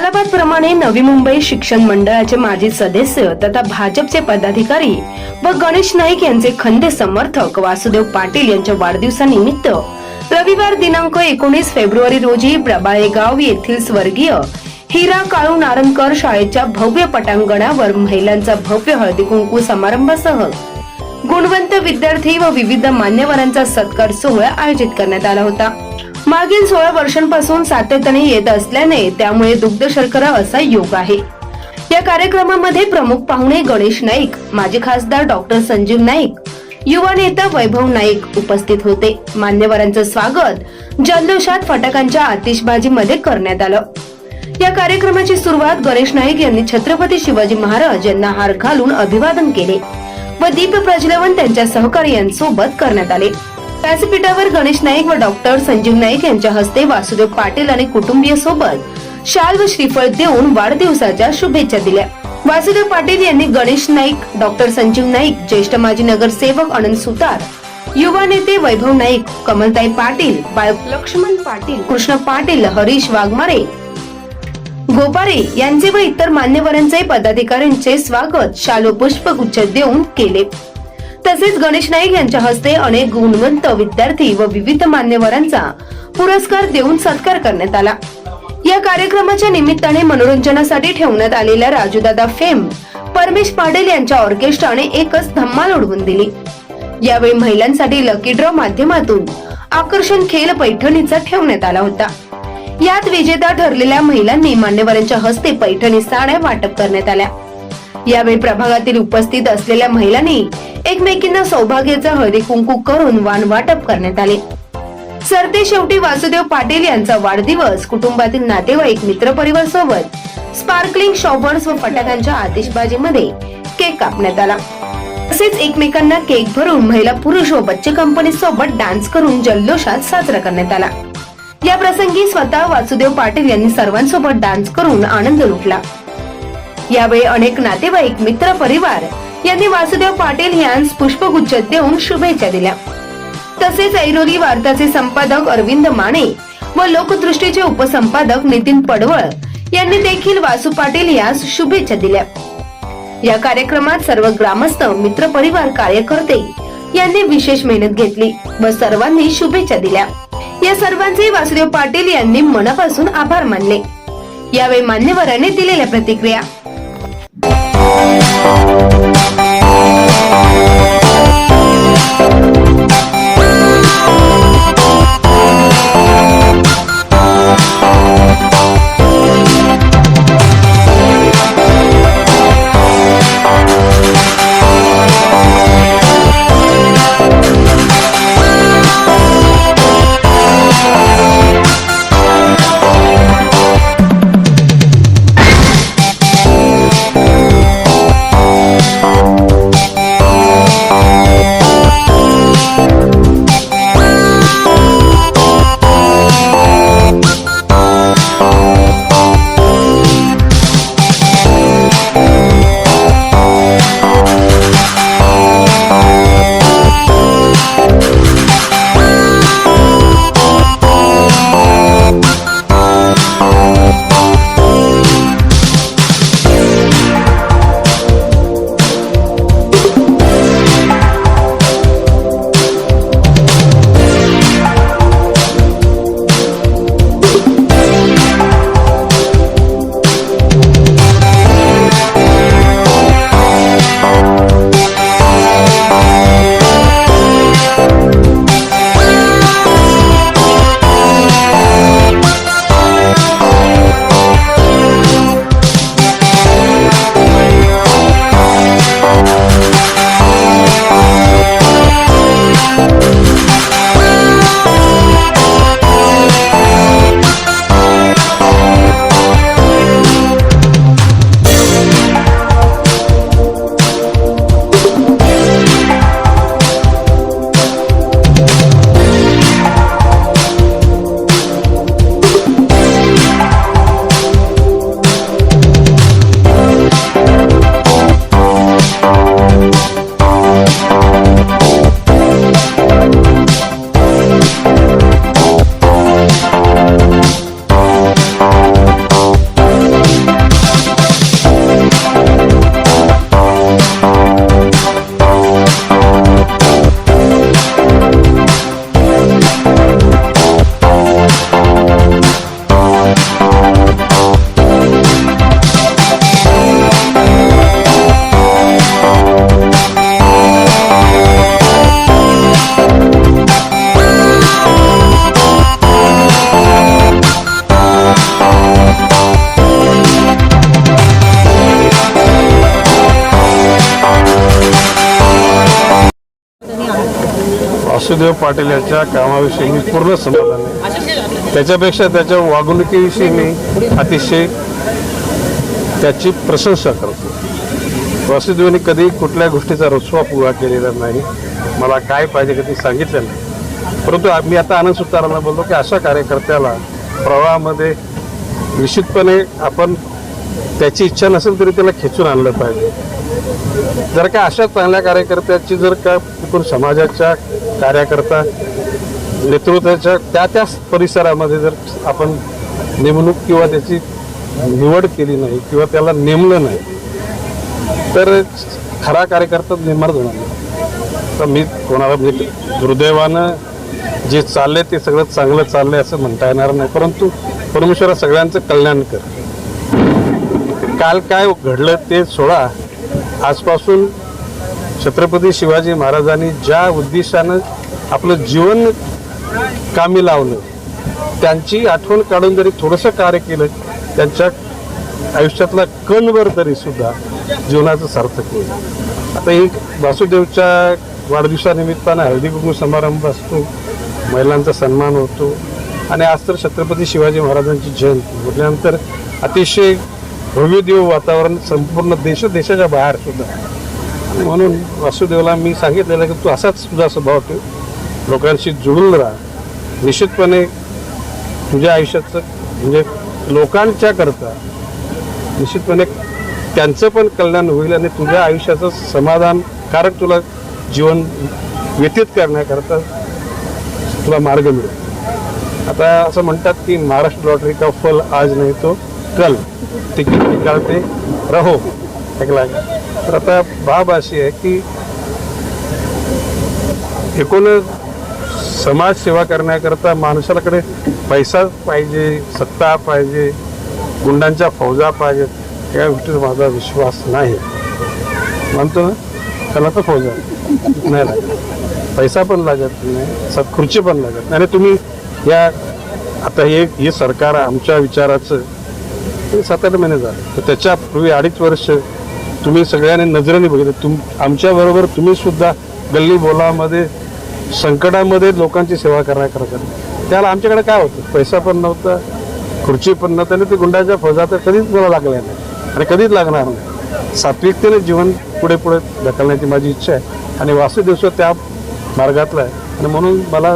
लालाबाद प्रमाणे नवी मुंबई शिक्षण मंडळाचे माजी सदस्य तथा भाजपचे पदाधिकारी व गणेश नाईक यांचे खंदे समर्थक वासुदेव पाटील यांच्या वाढदिवसानिमित्त रविवार दिनांक एकोणीस फेब्रुवारी रोजी प्रबाळेगाव येथील स्वर्गीय हिरा काळू नारंगकर शाळेच्या भव्य पटांगणावर महिलांचा भव्य हळदी कुंकू समारंभासह गुणवंत विद्यार्थी व विविध मान्यवरांचा सत्कार सोहळा आयोजित करण्यात आला होता. मागील सोळा वर्षांपासून सातत्याने येत असल्याने त्यामुळे दुग्ध शर्करा असा योग आहे. या कार्यक्रमामध्ये प्रमुख पाहुणे गणेश नाईक माजी खासदार डॉक्टर संजीव नाईक युवा नेता वैभव नाईक उपस्थित होते. मान्यवरांचं स्वागत जल्लोषात फटाक्यांच्या आतिषबाजीमध्ये करण्यात आलं. या कार्यक्रमाची सुरुवात गणेश नाईक यांनी छत्रपती शिवाजी महाराज यांना हार घालून अभिवादन केले व दीप प्रज्वलन त्यांच्या सहकार्यांसोबत करण्यात आले. व्यासपीठावर गणेश नाईक व डॉक्टर संजीव नाईक यांच्या हस्ते वासुदेव पाटील आणि कुटुंबीय सोबत शाल व श्रीफळ देऊन वाढदिवसाच्या शुभेच्छा दिल्या. वासुदेव पाटील यांनी गणेश नाईक डॉक्टर संजीव नाईक ज्येष्ठ माजी नगरसेवक अनंत सुतार युवा नेते वैभव नाईक कमलताई पाटील बाळ लक्ष्मण पाटील कृष्ण पाटील हरीश वाघमारे गोपारे यांचे व इतर मान्यवरांचे पदाधिकाऱ्यांचे स्वागत शालो पुष्पगुच्छ देऊन केले. तसेच गणेश नाईक यांच्या हस्ते अनेक गुणवंत विद्यार्थी व विविध मान्यवरांचा पुरस्कार देऊन सत्कार करण्यात आला. या कार्यक्रमाच्या निमित्ताने मनोरंजनासाठी ठेवण्यात आलेल्या राजूदादा फेम परमेश पाडेल यांच्या ऑर्केस्ट्राने एकच धम्माल उडवून दिली. यावेळी महिलांसाठी लकी ड्रॉ माध्यमातून आकर्षण खेळ पैठणीचा ठेवण्यात आला होता. यात विजेता ठरलेल्या महिलांनी मान्यवरांच्या हस्ते पैठणी साड्या वाटप करण्यात आल्या. यावेळी प्रभागातील उपस्थित असलेल्या महिलांनी एकमेकींना सौभाग्याचा हळदी कुंकू करून वाण वाटप करण्यात आले. सरते शेवटी वासुदेव पाटील यांचा वाढदिवस कुटुंबातील नातेवाईक मित्र परिवार सोबत स्पार्कलिंग शॉवर्स व फटाक्यांच्या आतिषबाजीमध्ये केक कापण्यात आला. तसेच एकमेकांना केक भरून महिला पुरुष व बच्चे कंपनी सोबत डान्स करून जल्लोषात साजरा करण्यात आला. या प्रसंगी स्वतः वासुदेव पाटील यांनी सर्वांसोबत डान्स करून आनंद लुटला. यावेळी अनेक नातेवाईक मित्र परिवार यांनी वासुदेव पाटील यांस पुष्पगुच्छ देऊन शुभेच्छा दिल्या. तसेच ऐरोली वार्ताचे संपादक अरविंद माने व लोकदृष्टीचे उपसंपादक नितीन पडवळ यांनी देखील वासू पाटील यास शुभेच्छा दिल्या. या कार्यक्रमात सर्व ग्रामस्थ मित्र परिवार कार्यकर्ते यांनी विशेष मेहनत घेतली व सर्वांनी शुभेच्छा दिल्या. या सर्वांचे वासुदेव पाटील यांनी मनापासून आभार मानले. यावेळी मान्यवरांनी दिलेल्या प्रतिक्रिया Oh, oh, oh, oh, Vasudev Patil यांच्या कामाविषयी मी पूर्ण समाधान. आहे त्याच्यापेक्षा त्याच्या वागणुकीविषयी मी अतिशय त्याची प्रशंसा करतो. वासुदेवांनी कधी कुठल्या गोष्टीचा रुसवा पुरा केलेला नाही. मला काय पाहिजे कधी सांगितलं नाही. परंतु मी आता आनंद सुतारांना बोलतो की अशा कार्यकर्त्याला प्रवाहामध्ये निश्चितपणे आपण त्याची इच्छा नसेल तरी त्याला खेचून आणलं पाहिजे. जर का अशा चांगल्या कार्यकर्त्याची जर का कुठून समाजाच्या कार्यकर्ता नेतृत्वाच्या त्या त्या परिसरामध्ये जर आपण नेमणूक किंवा त्याची निवड केली नाही किंवा त्याला नेमलं नाही तर खरा कार्यकर्ता निर्माण होणार नाही तर मी कोणाला म्हणजे दुर्दैवानं जे चाललंय ते सगळं चांगलं चाललंय असं म्हणता येणार नाही. परंतु परमेश्वरा सगळ्यांचं कल्याण कर. काल काय घडलं ते सोडा. आजपासून छत्रपती शिवाजी महाराजांनी ज्या उद्देशानं आपलं जीवन कामी लावलं त्यांची आठवण काढून जरी थोडंसं कार्य केलं त्यांच्या आयुष्यातला कणवर तरी सुद्धा जीवनाचं सार्थक होईल. आता एक वासुदेवच्या वाढदिवसानिमित्तानं हळदी कुंकू समारंभ असतो महिलांचा सन्मान होतो आणि आज तर छत्रपती शिवाजी महाराजांची जयंती म्हटल्यानंतर अतिशय भव्य वातावरण संपूर्ण देश देशाच्या बाहेर सुद्धा म्हणून वासुदेवला मी सांगितलेलं की तू असाच तुझा स्वभाव ठेव. लोकांशी जुळून राहा. निश्चितपणे तुझ्या आयुष्याचं म्हणजे लोकांच्या करता निश्चितपणे त्यांचं पण कल्याण होईल आणि तुझ्या आयुष्याचं समाधानकारक तुला जीवन व्यतीत करण्याकरता तुला मार्ग मिळेल. आता असं म्हणतात की महाराष्ट्र लॉटरी का फल आज नाही तो कल. तिकीट निकालते रहो. ऐकला तर आता बाब अशी आहे की एकूण समाजसेवा करण्याकरता माणसाकडे पैसा पाहिजे सत्ता पाहिजे गुंडांच्या फौजा पाहिजेत या गोष्टीचा माझा विश्वास नाही. म्हणतो ना त्याला तर फौजा नाही लागत. पैसा पण लागत नाही सत खुर्ची पण लागत नाही. आणि तुम्ही या आता हे हे सरकार आमच्या विचाराचं हे सात आठ महिने झालं. तर त्याच्यापूर्वी अडीच वर्ष तुम्ही सगळ्यांनी नजरेने बघितलं. तुम आमच्याबरोबर तुम्ही सुद्धा गल्ली बोलामध्ये संकटामध्ये लोकांची सेवा करण्याकरता त्याला आमच्याकडे काय होतं? पैसा पण नव्हता खुर्ची पण नव्हतं आणि ते गुंडाच्या फौजा तर कधीच मला लागल्या नाही. आणि कधीच लागणार नाही. सात्विकतेने जीवन पुढे पुढे ढकलण्याची माझी इच्छा आहे. आणि वासुदेव सुद्धा त्या मार्गातला आहे. आणि म्हणून मला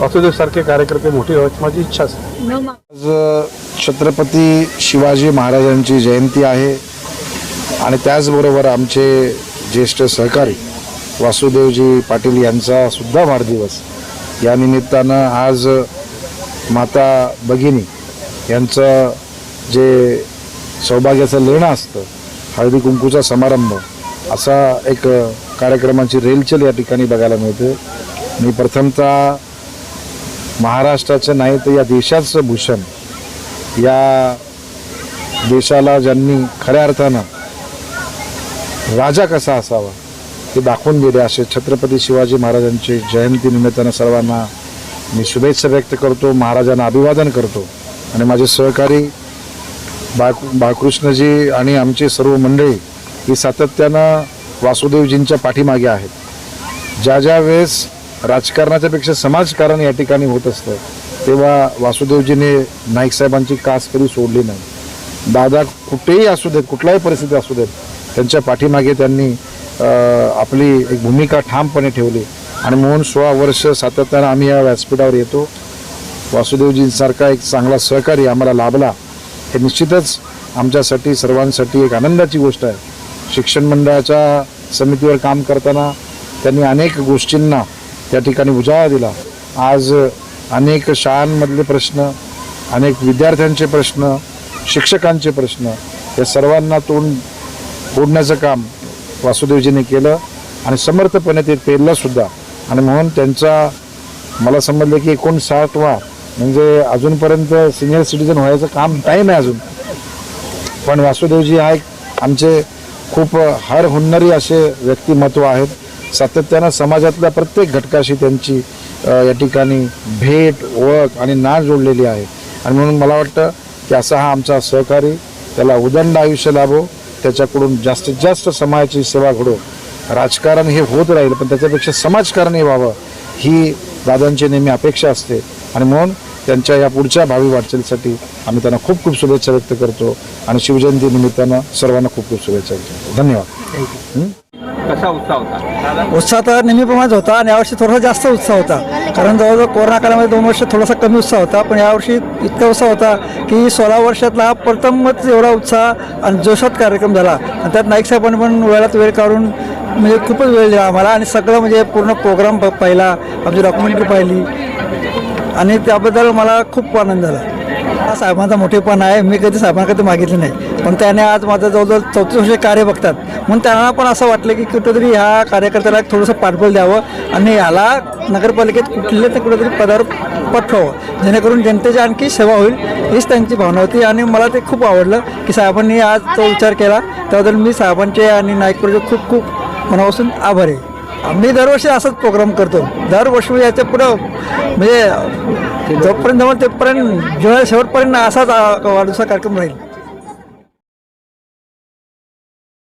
वासुदेव सारखे कार्यकर्ते मोठे व्हायची माझी इच्छा असते आज छत्रपती शिवाजी महाराजांची जयंती आहे. आणि त्याचबरोबर आमचे ज्येष्ठ सहकारी वासुदेवजी पाटील यांचा सुद्धा वाढदिवस. या निमित्तानं आज माता भगिनी यांचं जे सौभाग्याचं लेणं असतं हळदी कुंकूचा समारंभ असा एक कार्यक्रमाची रेलचल या ठिकाणी बघायला मिळते. मी प्रथमतः महाराष्ट्राचं नाही तर या देशाचं भूषण या देशाला ज्यांनी खऱ्या अर्थानं राजा कसा असावा हे दाखवून दिले असे छत्रपती शिवाजी महाराजांची जयंती निमित्तानं सर्वांना मी शुभेच्छा व्यक्त करतो महाराजांना अभिवादन करतो. आणि माझे सहकारी बा बाळकृष्णजी आणि आमची सर्व मंडळी ही सातत्यानं वासुदेवजींच्या पाठीमागे आहेत. ज्या ज्या वेळेस राजकारणाच्यापेक्षा समाजकारण या ठिकाणी होत असतं तेव्हा वासुदेवजीने नाईकसाहेबांची कास कधी सोडली नाही. दादा कुठेही असू देत कुठल्याही परिस्थिती असू देत त्यांच्या पाठीमागे त्यांनी आपली एक भूमिका ठामपणे ठेवली. आणि म्हणून सोळा वर्ष सातत्यानं आम्ही या व्यासपीठावर येतो. वासुदेवजींसारखा एक चांगला सहकारी आम्हाला लाभला. हे निश्चितच आमच्यासाठी सर्वांसाठी एक आनंदाची गोष्ट आहे. शिक्षण मंडळाच्या समितीवर काम करताना त्यांनी अनेक गोष्टींना त्या ठिकाणी उजाळा दिला. आज अनेक शाळांमधले प्रश्न अनेक विद्यार्थ्यांचे प्रश्न शिक्षकांचे प्रश्न या सर्वांना तोंड फोडण्याचं काम वासुदेवजीने केलं आणि समर्थपणे ते पेरलंसुद्धा आणि म्हणून त्यांचा मला समजलं की एकोणसाठवा म्हणजे अजूनपर्यंत सिनियर सिटीजन व्हायचं काम टाईम आहे अजून. पण वासुदेवजी हा एक आमचे खूप हर हुन्नरी असे व्यक्तिमत्व आहेत. सातत्यानं समाजातल्या प्रत्येक घटकाशी त्यांची या ठिकाणी भेट ओळख आणि नाळ जोडलेली आहे. आणि म्हणून मला वाटतं की असा हा आमचा सहकारी त्याला उदंड आयुष्य लाभो. त्याच्याकडून जास्तीत जास्त समाजाची सेवा घडो. राजकारण हे होत राहील पण त्याच्यापेक्षा समाजकारण हे व्हावं ही दादांची नेहमी अपेक्षा असते. आणि म्हणून त्यांच्या या पुढच्या भावी वाटचालीसाठी आम्ही त्यांना खूप खूप शुभेच्छा व्यक्त करतो. आणि शिवजयंती निमित्तानं सर्वांना खूप खूप शुभेच्छा देतो. धन्यवाद. कसा उत्साह होता? उत्साह तर नेहमीप्रमाणेच होता आणि यावर्षी थोडासा जास्त उत्साह होता. कारण जवळजवळ कोरोना काळामध्ये दोन वर्ष थोडासा कमी उत्साह होता पण यावर्षी इतका उत्साह होता की सोळा वर्षातला हा प्रथमच एवढा उत्साह आणि जोशात कार्यक्रम झाला. आणि त्यात नाईक साहेबांनी पण वेळात वेळ काढून म्हणजे खूपच वेळ दिला आम्हाला आणि सगळं म्हणजे पूर्ण प्रोग्राम पाहिला आमची डॉक्युमेंटरी पाहिली. आणि त्याबद्दल मला खूप आनंद झाला. हा साहेबांचा मोठेपणा आहे मी कधी साहेबांना कधी मागितलं नाही. पण त्याने आज माझं जवळजवळ चौतीस वर्ष कार्य बघतात. म्हणून त्यांना पण असं वाटलं की कुठेतरी ह्या कार्यकर्त्याला थोडंसं पाठबळ द्यावं आणि याला नगरपालिकेत कुठल्या ते कुठेतरी पदावर पाठवावं. जेणेकरून जनतेची आणखी सेवा होईल हीच त्यांची भावना होती. आणि मला ते खूप आवडलं की साहेबांनी आज तो विचार केला. त्याबद्दल मी साहेबांचे आणि नाईकपूरचे खूप खूप मनापासून आभारी आहे. आम्ही दरवर्षी असाच प्रोग्राम करतो. दरवर्षी याच्या पुढं म्हणजे जोपर्यंत जमल तेपर्यंत जेव्हा शेवटपर्यंत असाच वाढूचा कार्यक्रम राहील.